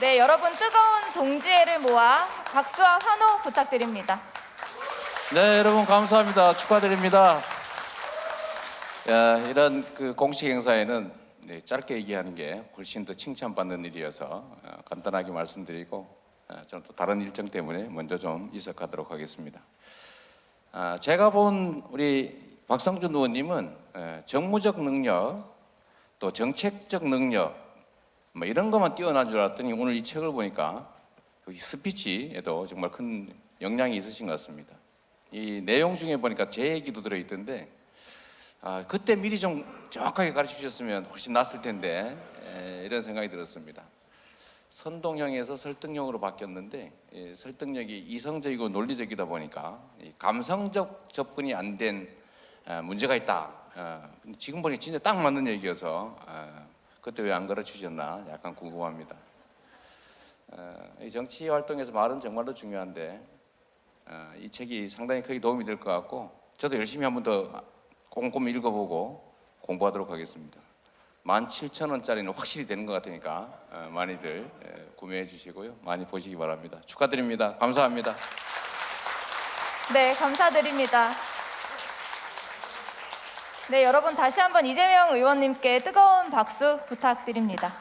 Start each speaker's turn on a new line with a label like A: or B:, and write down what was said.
A: 네, 여러분 뜨거운 동지애를 모아 박수와 환호 부탁드립니다.
B: 네, 여러분 감사합니다. 축하드립니다. 야, 이런 그 공식 행사에는 네, 짧게 얘기하는 게 훨씬 더 칭찬받는 일이어서 어, 간단하게 말씀드리고 어, 저는 또 다른 일정 때문에 먼저 좀 이석하도록 하겠습니다. 아, 제가 본 우리 박성준 의원님은 에, 정무적 능력 또 정책적 능력 뭐 이런 것만 뛰어난 줄 알았더니 오늘 이 책을 보니까 여기 스피치에도 정말 큰 영향이 있으신 것 같습니다. 이 내용 중에 보니까 제 얘기도 들어있던데 아, 그때 미리 좀 정확하게 가르쳐 주셨으면 훨씬 낫을 텐데 에, 이런 생각이 들었습니다. 선동형에서 설득형으로 바뀌었는데 이 설득력이 이성적이고 논리적이다 보니까 이 감성적 접근이 안 된 문제가 있다. 어, 근데 지금 보니 진짜 딱 맞는 얘기여서 어, 그때 왜 안 가르쳐 주셨나 약간 궁금합니다. 어, 이 정치 활동에서 말은 정말로 중요한데 어, 이 책이 상당히 크게 도움이 될 것 같고 저도 열심히 한 번 더 꼼꼼히 읽어보고 공부하도록 하겠습니다. 17,000원짜리는 확실히 되는 것 같으니까 어, 많이들 에, 구매해 주시고요. 많이 보시기 바랍니다. 축하드립니다. 감사합니다.
A: 네, 감사드립니다. 네, 여러분 다시 한번 이재명 의원님께 뜨거운 박수 부탁드립니다.